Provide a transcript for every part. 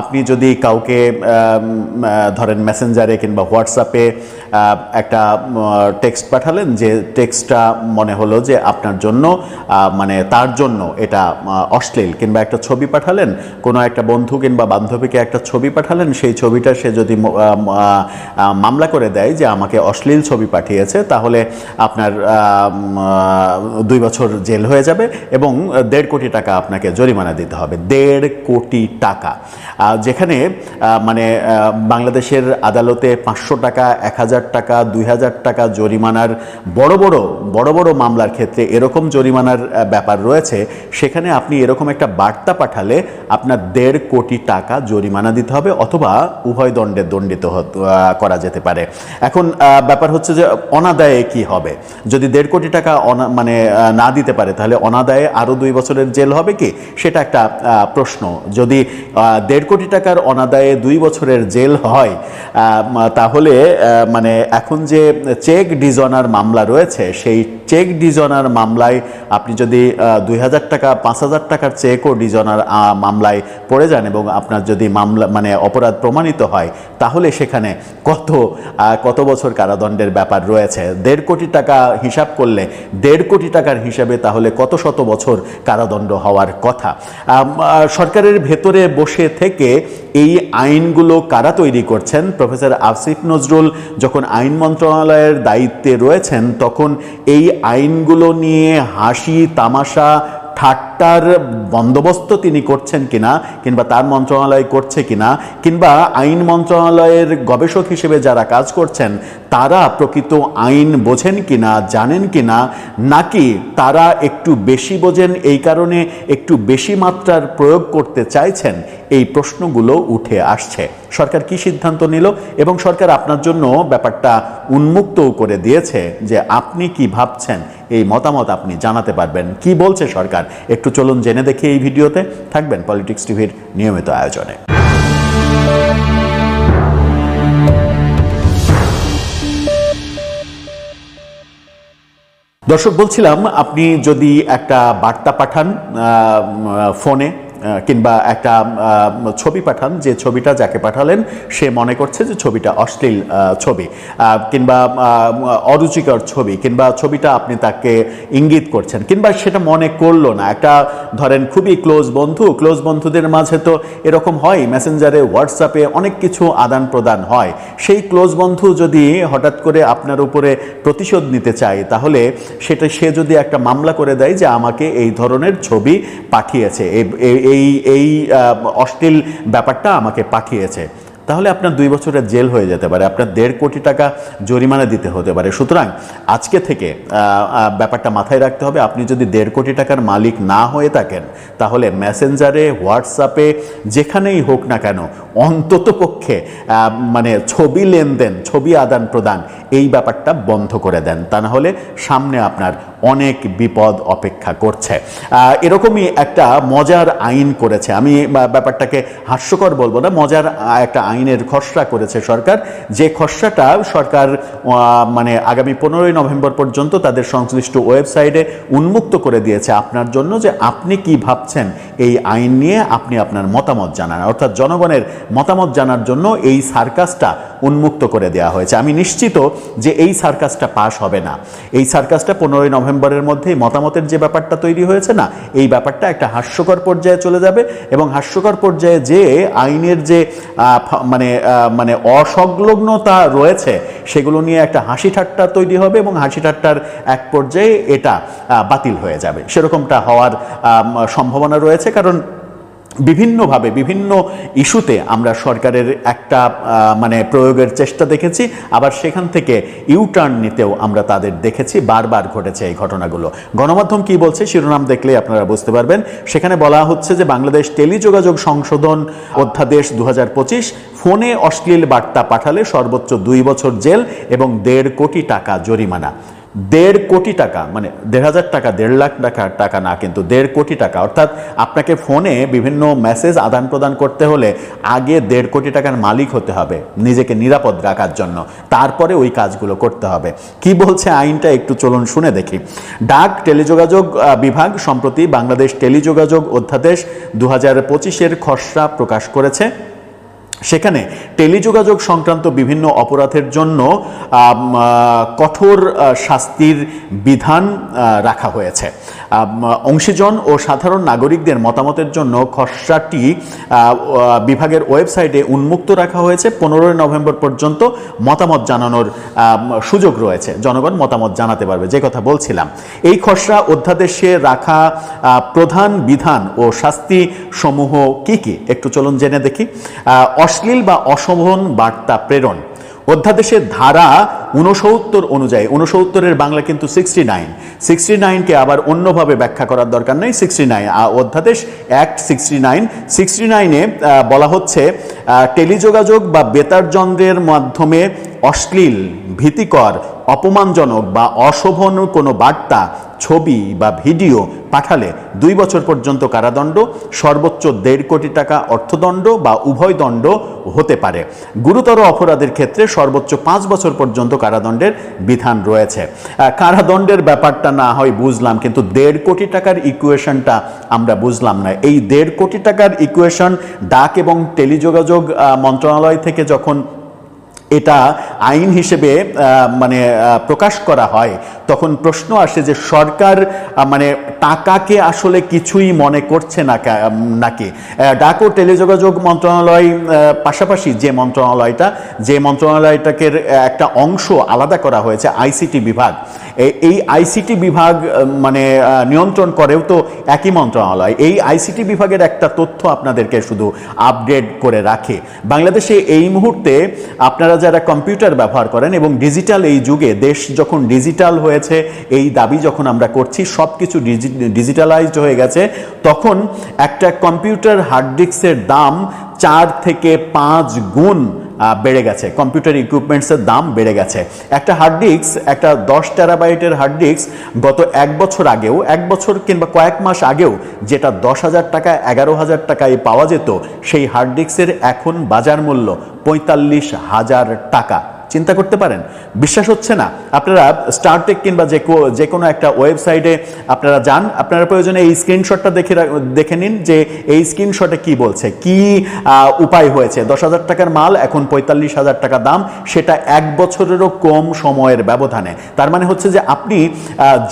আপনি যদি কাউকে ধরেন মেসেঞ্জারে কিংবা হোয়াটসঅ্যাপে একটা টেক্সট পাঠালেন যে টেক্সটটা মনে হলো যে আপনার জন্য মানে তার জন্য এটা অশ্লীল, কিংবা একটা ছবি পাঠালেন, কোনো একটা বন্ধু কিংবা বান্ধবীকে একটা ছবি পাঠালেন, সেই ছবিটা সে যদি মামলা করে দেয় যে আমাকে অশ্লীল ছবি পাঠিয়েছে, তাহলে আপনার দুই বছর জেল হয়ে যাবে এবং দেড় কোটি টাকা আপনাকে জরিমানা দিতে হবে। দেড় কোটি টাকা। যেখানে মানে বাংলাদেশের আদালতে পাঁচশো টাকা, এক হাজার টাকা, দুই হাজার টাকা জরিমানার বড় বড় বড় বড় মামলার ক্ষেত্রে এরকম জরিমানার ব্যাপার রয়েছে। সেখানে আপনি এরকম একটা বার্তা পাঠালে আপনার দেড় কোটি টাকা জরিমানা দিতে হবে অথবা উভয় দণ্ডে দণ্ডিত করা যেতে পারে। এখন ব্যাপার হচ্ছে যে অনাদায়ে কি হবে? যদি দেড় কোটি টাকা মানে না দিতে পারে, তাহলে অনাদায়ে আরও দুই বছরের জেল হবে কি? সেটা একটা প্রশ্ন। যদি দেড় কোটি টাকার অনাদায়ে দুই বছরের জেল হয়। তাহলে মানে এখন যে চেক ডিজনার মামলা রয়েছে, সেই চেক ডিজনার মামলায় আপনি যদি দুই হাজার টাকা, পাঁচ হাজার টাকার চেকও ডিজনার মামলায় পড়ে যান এবং আপনার যদি মামলা মানে অপরাধ প্রমাণিত হয়, তাহলে সেখানে কত কত বছর কারাদণ্ডের ব্যাপার রয়েছে? দেড় কোটি টাকা হিসাব করলে দেড় কোটি টাকার হিসাবে তাহলে কত শত বছর কারাদণ্ড হওয়ার কথা? সরকারের ভেতরে বসে থেকে এই আইনগুলো কারা তৈরি করছেন? প্রফেসর আসিফ নজরুল, যখন আইন মন্ত্রণালয়ের দায়িত্বে রয়েছেন, তখন এই আইনগুলো নিয়ে হাসি, তামাশা ঠাট্টার বন্দোবস্ত তিনি করছেন কিনা, কিংবা তার মন্ত্রণালয় করছে কিনা, কিংবা আইন মন্ত্রণালয়ের গবেষক হিসেবে যারা কাজ করছেন, তারা প্রকৃত আইন বোঝেন কিনা, জানেন কিনা, নাকি তারা একটু বেশি বোঝেন, এই কারণে একটু বেশি মাত্রার প্রয়োগ করতে চাইছেন, এই প্রশ্নগুলো উঠে আসছে। সরকার কি সিদ্ধান্ত নিল এবং সরকার আপনার জন্য ব্যাপারটা উন্মুক্তও করে দিয়েছে যে আপনি কি ভাবছেন, এই মতামত আপনি জানাতে পারবেন। কি বলছে সরকার? একটু চলুন জেনে দেখি এই ভিডিওতে। থাকবেন পলিটিক্স টিভির নিয়মিত আয়োজনে। দর্শক, বলছিলাম, আপনি যদি একটা বার্তা পাঠান ফোনে কিংবা একটা ছবি পাঠান যে ছবিটা যাকে পাঠালেন, সে মনে করছে যে ছবিটা অশ্লীল ছবি। কিংবা অরুচিকর ছবি, কিংবা ছবিটা আপনি তাকে ইঙ্গিত করছেন, কিংবা সেটা মনে করল না। একটা ধরেন খুবই ক্লোজ বন্ধু ক্লোজ বন্ধুদের মাঝে তো এরকম হয় মেসেঞ্জারে হোয়াটসঅ্যাপে অনেক কিছু আদান প্রদান হয়। সেই ক্লোজ বন্ধু যদি হঠাৎ করে আপনার উপরে প্রতিশোধ নিতে চায়, তাহলে সেটা সে যদি একটা মামলা করে দেয় যে আমাকে এই ধরনের ছবি পাঠিয়েছে এই- এই- অশ্লীল ব্যাপারটা আমাকে পাঠিয়েছে। তাহলে আপনার দুই বছরের জেল হয়ে যেতে পারে, আপনার দেড় কোটি টাকা জরিমানা দিতে হতে পারে। সুতরাং আজকে থেকে ব্যাপারটা মাথায় রাখতে হবে। আপনি যদি দেড় কোটি টাকার মালিক না হয়ে থাকেন, তাহলে মেসেঞ্জারে, হোয়াটসঅ্যাপে, যেখানেই হোক না কেন অন্তত পক্ষে মানে ছবি লেনদেন, ছবি আদান প্রদান, এই ব্যাপারটা বন্ধ করে দেন। তা না হলে সামনে আপনার অনেক বিপদ অপেক্ষা করছে। এরকমই একটা মজার আইন করেছে। আমি ব্যাপারটাকে হাস্যকর বলব না, মজার একটা আইনের খসড়া করেছে সরকার। যে খসড়াটা সরকার মানে আগামী পনেরোই নভেম্বর পর্যন্ত তাদের সংশ্লিষ্ট ওয়েবসাইটে উন্মুক্ত করে দিয়েছে। আপনার জন্য যে আপনি কি ভাবছেন, এই আইন নিয়ে আপনি আপনার মতামত জানান। অর্থাৎ জনগণের মতামত জানার জন্য এই সার্কাসটা উন্মুক্ত করে দেওয়া হয়েছে। আমি নিশ্চিত যে এই সার্কাসটা পাশ হবে না। এই সার্কাসটা পনেরোই নভেম্বরের মধ্যে মতামতের যে ব্যাপারটা তৈরি হয়েছে না, এই ব্যাপারটা একটা হাস্যকর পর্যায়ে চলে যাবে এবং হাস্যকর পর্যায়ে যে আইনের যে মানে মানে অসংলগ্নতা রয়েছে, সেগুলো নিয়ে একটা হাসি ঠাট্টা তৈরি হবে এবং হাসি ঠাট্টার এক পর্যায়ে এটা বাতিল হয়ে যাবে। সেরকমটা হওয়ার সম্ভাবনা রয়েছে কারণ বিভিন্নভাবে, বিভিন্ন ইস্যুতে আমরা সরকারের একটা মানে প্রয়োগের চেষ্টা দেখেছি। আবার সেখান থেকে ইউটার্ন নিতেও আমরা তাদের দেখেছি। বারবার ঘটেছে এই ঘটনাগুলো। গণমাধ্যম কি বলছে শিরোনাম দেখলে আপনারা বুঝতে পারবেন। সেখানে বলা হচ্ছে যে বাংলাদেশ টেলিযোগাযোগ সংশোধন অধ্যাদেশ দু হাজার পঁচিশ ফোনে অশ্লীল বার্তা পাঠালে সর্বোচ্চ দুই বছর জেল এবং দেড় কোটি টাকা জরিমানা। দেড় কোটি টাকা মানে দেড় হাজার টাকা, দেড় লাখ টাকা টাকা না, কিন্তু দেড় কোটি টাকা, অর্থাৎ আপনাকে ফোনে বিভিন্ন মেসেজ আদান প্রদান করতে হলে আগে দেড় কোটি টাকার মালিক হতে হবে, নিজেকে নিরাপদ রাখার জন্য। তারপরে ওই কাজগুলো করতে হবে। কি বলছে আইনটা একটু চলুন শুনে দেখি। ডাক টেলিযোগাযোগ বিভাগ সম্প্রতি বাংলাদেশ টেলিযোগাযোগ অধ্যাদেশ দু হাজার পঁচিশের খসড়া প্রকাশ করেছে। সেখানে টেলিযোগাযোগ সংক্রান্ত বিভিন্ন অপরাধের জন্য কঠোর শাস্তির বিধান রাখা হয়েছে। অংশীজন ও সাধারণ নাগরিকদের মতামতের জন্য খসড়াটি বিভাগের ওয়েবসাইটে উন্মুক্ত রাখা হয়েছে। পনেরোই নভেম্বর পর্যন্ত মতামত জানানোর সুযোগ রয়েছে। জনগণ মতামত জানাতে পারবে, যে কথা বলছিলাম। এই খসড়া অধ্যাদেশে রাখা প্রধান বিধান ও শাস্তি সমূহ কি কি? একটু চলুন জেনে দেখি। অশ্লীল বা অশোভন বার্তা প্রেরণ। অধ্যাদেশের ধারা উনসত্তর অনুযায়ী উনসত্তরের বাংলা কিন্তু সিক্সটি নাইন সিক্সটি নাইনকে আবার অন্যভাবে ব্যাখ্যা করার দরকার নেই। সিক্সটি নাইন অধ্যাদেশ অ্যাক্ট সিক্সটি নাইন সিক্সটি নাইনে বলা হচ্ছে টেলিযোগাযোগ বা বেতার যন্ত্রের মাধ্যমে অশ্লীল, ভীতিকর, অপমানজনক বা অশোভন কোনো বার্তা ছবি বা ভিডিও পাঠালে দুই বছর পর্যন্ত কারাদণ্ড, সর্বোচ্চ দেড় কোটি টাকা অর্থদণ্ড বা উভয় দণ্ড হতে পারে। গুরুতর অপরাধের ক্ষেত্রে সর্বোচ্চ পাঁচ বছর পর্যন্ত কারাদণ্ডের বিধান রয়েছে। কারাদণ্ডের ব্যাপারটা না হয় বুঝলাম, কিন্তু দেড় কোটি টাকার ইকুয়েশনটা আমরা বুঝলাম না। এই দেড় কোটি টাকার ইকুয়েশন ডাক এবং টেলিযোগাযোগ মন্ত্রণালয় থেকে যখন এটা আইন হিসেবে মানে প্রকাশ করা হয়, তখন প্রশ্ন আসে যে সরকার মানে টাকাকে আসলে কিছুই মনে করছে না নাকি? ডাক ও টেলিযোগাযোগ মন্ত্রণালয় পাশাপাশি যে মন্ত্রণালয়টা, যে মন্ত্রণালয়টাকে একটা অংশ আলাদা করা হয়েছে, আইসিটি বিভাগ। এই- আইসিটি বিভাগ মানে নিয়ন্ত্রণ করেও তো একই মন্ত্রণালয়। এই আইসিটি বিভাগের একটা তথ্য আপনাদেরকে শুধু আপডেট করে রাখে। বাংলাদেশে এই মুহূর্তে আপনারা যারা কম্পিউটার ব্যবহার করেন এবং ডিজিটাল এই যুগে, দেশ যখন ডিজিটাল হয়েছে, এই দাবি যখন আমরা করছি সব কিছু ডিজিটালাইজড হয়ে গেছে, তখন একটা কম্পিউটার হার্ড ডিস্কের দাম চার থেকে পাঁচ গুণ বেড়ে গেছে। কম্পিউটার ইকুইপমেন্টসের দাম বেড়ে গেছে। একটা হার্ড ডিস্ক একটা দশ টেরাবাইটের হার্ড ডিস্ক গত এক বছর আগেও, এক বছর কিংবা কয়েক মাস আগেও যেটা দশ হাজার টাকা, এগারো হাজার টাকায় পাওয়া যেত, সেই হার্ড ডিস্কের এখন বাজার মূল্য পঁয়তাল্লিশ হাজার টাকা। চিন্তা করতে পারেন। বিশ্বাস হচ্ছে না। আপনারা স্টারটেক কিংবা যে যে কোনো একটা ওয়েবসাইটে আপনারা যান। আপনারা প্রয়োজনে এই স্ক্রিনশটটা দেখে দেখে নিন যে এই স্ক্রিনশটে কি বলছে, কি উপায় হয়েছে। দশ হাজার টাকার মাল, এখন পঁয়তাল্লিশ হাজার টাকা দাম। সেটা এক বছরেরও কম সময়ের ব্যবধানে। তার মানে হচ্ছে যে আপনি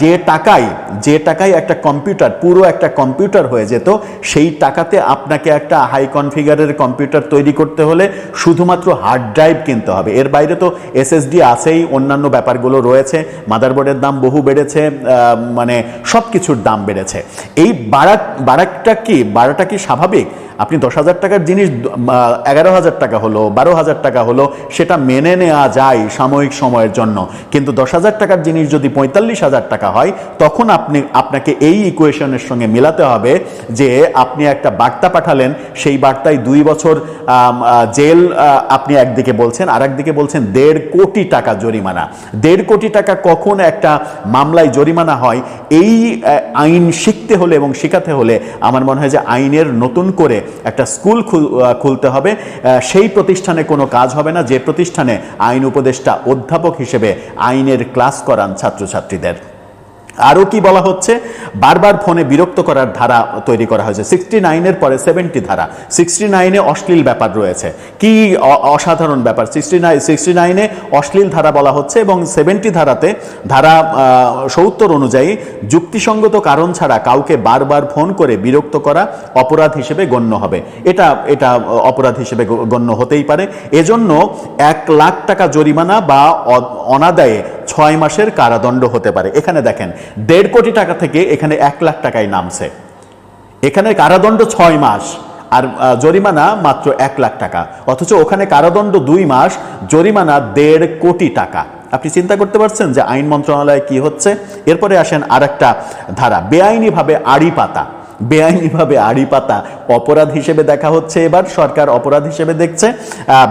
যে টাকায় যে টাকায় একটা কম্পিউটার পুরো একটা কম্পিউটার হয়ে যেত, সেই টাকাতে আপনাকে একটা হাই কনফিগারের কম্পিউটার তৈরি করতে হলে শুধুমাত্র হার্ড ড্রাইভ কিনতে হবে। এর বাইরে তো এসএসডি আছেই, অন্যান্য ব্যাপারগুলো রয়েছে, মাদারবোর্ডের দাম বহু বেড়েছে মানে সব কিছুর দাম বেড়েছে। এই বাড়া বাড়াটা কি বাড়াটা কি স্বাভাবিক? আপনি দশ হাজার টাকার জিনিস এগারো হাজার টাকা হলো, বারো হাজার টাকা হলো, সেটা মেনে নেওয়া যায় সাময়িক সময়ের জন্য। কিন্তু দশ হাজার টাকার জিনিস যদি পঁয়তাল্লিশ হাজার টাকা হয়, তখন আপনি, আপনাকে এই ইকুয়েশনের সঙ্গে মেলাতে হবে যে আপনি একটা বার্তা পাঠালেন, সেই বার্তায় দুই বছর জেল আপনি একদিকে বলছেন আর একদিকে বলছেন দেড় কোটি টাকা জরিমানা। দেড় কোটি টাকা কখন একটা মামলায় জরিমানা হয়, এই আইন শিখতে হলে এবং শেখাতে হলে আমার মনে হয় যে আইনের নতুন করে একটা স্কুল খুলতে হবে। সেই প্রতিষ্ঠানে কোনো কাজ হবে না। যে প্রতিষ্ঠানে আইন উপদেষ্টা অধ্যাপক হিসেবে আইনের ক্লাস করান ছাত্রছাত্রীদের। আরও কি বলা হচ্ছে? বারবার ফোনে বিরক্ত করার ধারা তৈরি করা হয়েছে। সিক্সটি নাইনের পরে সেভেন্টি ধারা। সিক্সটি নাইনে অশ্লীল ব্যাপার রয়েছে। কি অসাধারণ ব্যাপার? সিক্সটি নাইন সিক্সটি নাইনে অশ্লীল ধারা বলা হচ্ছে এবং সেভেন্টি ধারাতে ধারা সত্তর অনুযায়ী যুক্তিসঙ্গত কারণ ছাড়া কাউকে বারবার ফোন করে বিরক্ত করা অপরাধ হিসেবে গণ্য হবে। এটা এটা অপরাধ হিসেবে গণ্য হতেই পারে। এজন্য এক লাখ টাকা জরিমানা বা অনাদায়ে ছয় মাসের কারাদণ্ড হতে পারে। এখানে দেখেন, দেড় কোটি টাকা থেকে এখানে এক লাখ টাকায় নামছে। এখানে কারাদণ্ড ছয় মাস, আর জরিমানা মাত্র এক লাখ টাকা। অথচ ওখানে কারাদণ্ড দুই মাস, জরিমানা দেড় কোটি টাকা। আপনি চিন্তা করতে পারছেন যে আইন মন্ত্রণালয়ে কি হচ্ছে? এরপরে আসেন আর একটা ধারা, বেআইনিভাবে আড়ি পাতা। বেআইনিভাবে আড়ি পাতা অপরাধ হিসেবে দেখা হচ্ছে এবার। সরকার অপরাধ হিসেবে দেখছে।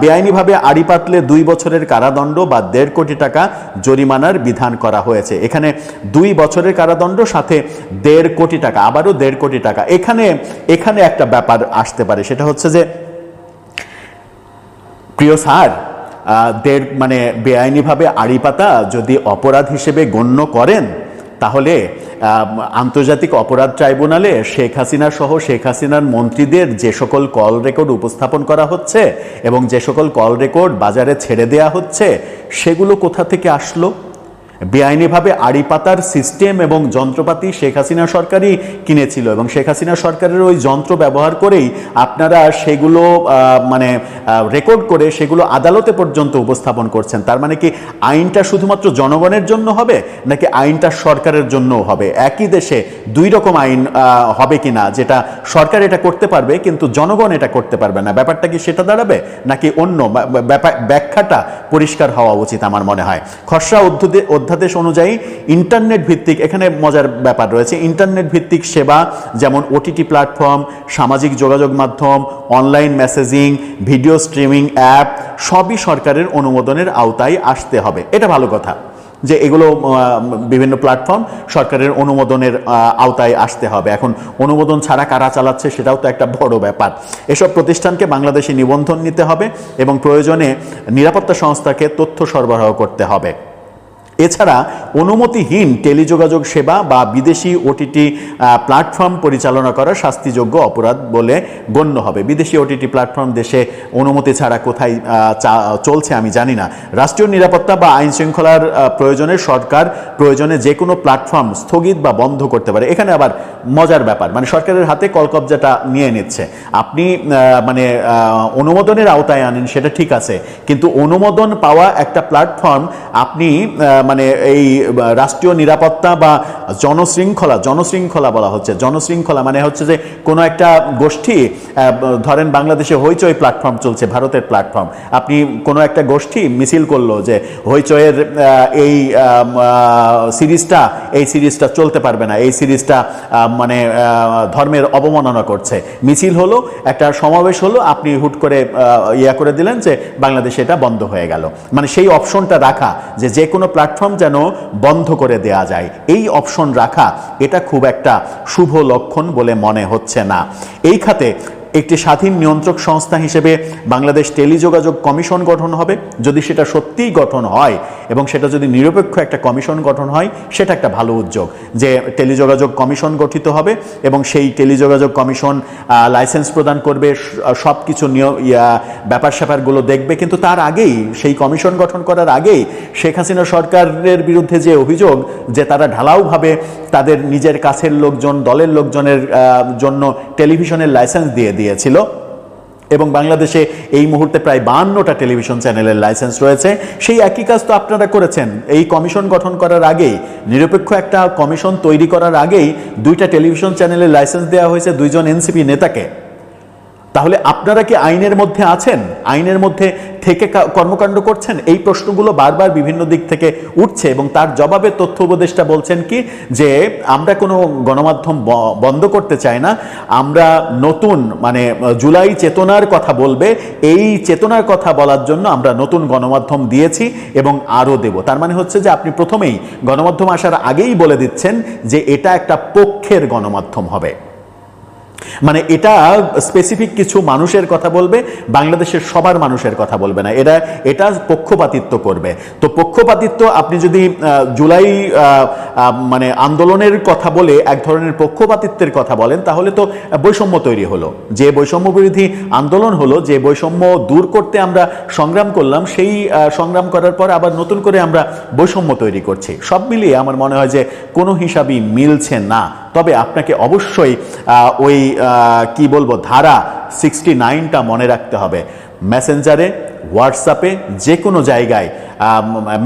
বেআইনিভাবে আড়ি পাতলে দুই বছরের কারাদণ্ড বা দেড় কোটি টাকা জরিমানার বিধান করা হয়েছে। এখানে দুই বছরের কারাদণ্ড, সাথে দেড় কোটি টাকা, আবারও দেড় কোটি টাকা। এখানে এখানে একটা ব্যাপার আসতে পারে। সেটা হচ্ছে যে, প্রিয় স্যার দেড় মানে বেআইনিভাবে আড়ি পাতা যদি অপরাধ হিসেবে গণ্য করেন তাহলে আন্তর্জাতিক অপরাধ ট্রাইব্যুনালে শেখ হাসিনা সহ শেখ হাসিনার মন্ত্রীদের যে সকল কল রেকর্ড উপস্থাপন করা হচ্ছে এবং যে সকল কল রেকর্ড বাজারে ছেড়ে দেয়া হচ্ছে, সেগুলো কোথা থেকে আসলো? বেআইনিভাবে আড়ি পাতার সিস্টেম এবং যন্ত্রপাতি শেখ হাসিনা সরকারই কিনেছিল এবং শেখ হাসিনা সরকারের ওই যন্ত্র ব্যবহার করেই আপনারা সেগুলো মানে রেকর্ড করে সেগুলো আদালতে পর্যন্ত উপস্থাপন করছেন। তার মানে কি আইনটা শুধুমাত্র জনগণের জন্য হবে নাকি আইনটা সরকারের জন্যও হবে? একই দেশে দুই রকম আইন হবে কিনা যেটা সরকার এটা করতে পারবে কিন্তু জনগণ এটা করতে পারবে না। ব্যাপারটা কি সেটা দাঁড়াবে নাকি অন্য? ব্যাখ্যাটা পরিষ্কার হওয়া উচিত আমার মনে হয়। খসড়া অধ্যাদে অধ্যাদেশ অনুযায়ী ইন্টারনেট ভিত্তিক, এখানে মজার ব্যাপার রয়েছে ইন্টারনেট ভিত্তিক সেবা যেমন ওটিটি প্ল্যাটফর্ম সামাজিক যোগাযোগ মাধ্যম online messaging video streaming app সবই সরকারের অনুমোদনের আওতায় আসতে হবে। এটা ভালো কথা যে এগুলো বিভিন্ন প্ল্যাটফর্ম সরকারের অনুমোদনের আওতায় আসতে হবে। এখন অনুমোদন ছাড়া কারা চালাচ্ছে সেটাও তো একটা বড় ব্যাপার। এসব প্রতিষ্ঠানকে বাংলাদেশে নিবন্ধন নিতে হবে এবং প্রয়োজনে নিরাপত্তা সংস্থাকে তথ্য সরবরাহ করতে হবে। এছাড়া অনুমতিহীন টেলিযোগাযোগ সেবা বা বিদেশি ওটিটি প্ল্যাটফর্ম পরিচালনা করা শাস্তিযোগ্য অপরাধ বলে গণ্য হবে। বিদেশি ওটিটি প্ল্যাটফর্ম দেশে অনুমতি ছাড়া কোথায় চলছে আমি জানি না। রাষ্ট্রীয় নিরাপত্তা বা আইন শৃঙ্খলার প্রয়োজনে সরকার প্রয়োজনে যে কোনো প্ল্যাটফর্ম স্থগিত বা বন্ধ করতে পারে। এখানে আবার মজার ব্যাপার মানে সরকারের হাতে কলকবজাটা নিয়ে নিচ্ছে। আপনি মানে অনুমোদনের আওতায় আনেন, সেটা ঠিক আছে। কিন্তু অনুমোদন পাওয়া একটা প্ল্যাটফর্ম আপনি মানে এই রাষ্ট্রীয় নিরাপত্তা বা জনশৃঙ্খলা জনশৃঙ্খলা বলা হচ্ছে, জনশৃঙ্খলা মানে হচ্ছে যে কোনো একটা গোষ্ঠী ধরেন বাংলাদেশে হইচই প্ল্যাটফর্ম চলছে, ভারতের প্ল্যাটফর্ম আপনি কোনো একটা গোষ্ঠী মিছিল করল যে হইচয়ের এই সিরিজটা এই সিরিজটা চলতে পারবে না, এই সিরিজটা মানে ধর্মের অবমাননা করছে। মিছিল হলো, একটা সমাবেশ হলো, আপনি হুট করে ইয়া করে দিলেন যে বাংলাদেশে এটা বন্ধ হয়ে গেল। মানে সেই অপশনটা রাখা যে যে কোনো প্ল্যাটফর্ম যেন বন্ধ করে দেয়া যায়। এই অপশন রাখা, এটা খুব একটা শুভ লক্ষণ বলে মনে হচ্ছে না। এই খাতে একটি স্বাধীন নিয়ন্ত্রক সংস্থা হিসেবে বাংলাদেশ টেলিযোগাযোগ কমিশন গঠন হবে। যদি সেটা সত্যিই গঠন হয় এবং সেটা যদি নিরপেক্ষ একটা কমিশন গঠন হয়, সেটা একটা ভালো উদ্যোগ যে টেলিযোগাযোগ কমিশন গঠিত হবে এবং সেই টেলিযোগাযোগ কমিশন লাইসেন্স প্রদান করবে সব কিছু নিয়ম ব্যাপার স্যাপারগুলো দেখবে। কিন্তু তার আগেই, সেই কমিশন গঠন করার আগেই শেখ হাসিনা সরকারের বিরুদ্ধে যে অভিযোগ যে তারা ঢালাওভাবে তাদের নিজের কাছের লোকজন, দলের লোকজনের জন্য টেলিভিশনের লাইসেন্স দিয়ে দিয়ে দিয়েছিল এবং বাংলাদেশে এই মুহূর্তে প্রায় বাহান্নটা টেলিভিশন চ্যানেলের লাইসেন্স রয়েছে। সেই একই কাজ তো আপনারা করেছেন। এই কমিশন গঠন করার আগেই, নিরপেক্ষ একটা কমিশন তৈরি করার আগেই দুইটা টেলিভিশন চ্যানেলের লাইসেন্স দেওয়া হয়েছে দুইজন এনসিপি নেতাকে। তাহলে আপনারা কি আইনের মধ্যে আছেন? আইনের মধ্যে থেকে কর্মকাণ্ড করছেন? এই প্রশ্নগুলো বারবার বিভিন্ন দিক থেকে উঠছে এবং তার জবাবে তথ্য উপদেষ্টা বলছেন কি, যে আমরা কোনো গণমাধ্যম বন্ধ করতে চাই না। আমরা নতুন মানে জুলাই চেতনার কথা বলবে। এই চেতনার কথা বলার জন্য আমরা নতুন গণমাধ্যম দিয়েছি এবং আরও দেব। তার মানে হচ্ছে যে আপনি প্রথমেই গণমাধ্যম আসার আগেই বলে দিচ্ছেন যে এটা একটা পক্ষের গণমাধ্যম হবে। মানে এটা স্পেসিফিক কিছু মানুষের কথা বলবে, বাংলাদেশের সবার মানুষের কথা বলবে না। এরা এটা পক্ষপাতিত্ব করবে। তো পক্ষপাতিত্ব আপনি যদি জুলাই মানে আন্দোলনের কথা বলে এক ধরনের পক্ষপাতিত্বের কথা বলেন, তাহলে তো বৈষম্য তৈরি হলো। যে বৈষম্য বিরোধী আন্দোলন হলো, যে বৈষম্য দূর করতে আমরা সংগ্রাম করলাম, সেই সংগ্রাম করার পর আবার নতুন করে আমরা বৈষম্য তৈরি করছি। সব মিলিয়ে আমার মনে হয় যে কোনো হিসাবই মিলছে না। তবে আপনাকে অবশ্যই ওই কি বলব, ধারা সিক্সটি নাইনটা মনে রাখতে হবে। মেসেঞ্জারে হোয়াটসঅ্যাপে যে কোনো জায়গায়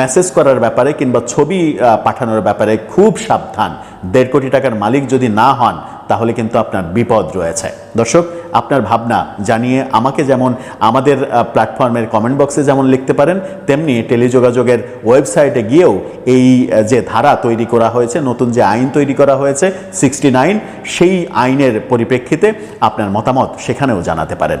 মেসেজ করার ব্যাপারে কিংবা ছবি পাঠানোর ব্যাপারে খুব সাবধান। দেড় কোটি টাকার মালিক যদি না হন তাহলে কিন্তু আপনার বিপদ রয়েছে। দর্শক, আপনার ভাবনা জানিয়ে আমাকে যেমন আমাদের প্ল্যাটফর্মের কমেন্ট বক্সে যেমন লিখতে পারেন, তেমনি টেলিযোগাযোগের ওয়েবসাইটে গিয়েও এই যে ধারা তৈরি করা হয়েছে, নতুন যে আইন তৈরি করা হয়েছে সিক্সটি সেই আইনের পরিপ্রেক্ষিতে আপনার মতামত সেখানেও জানাতে পারেন।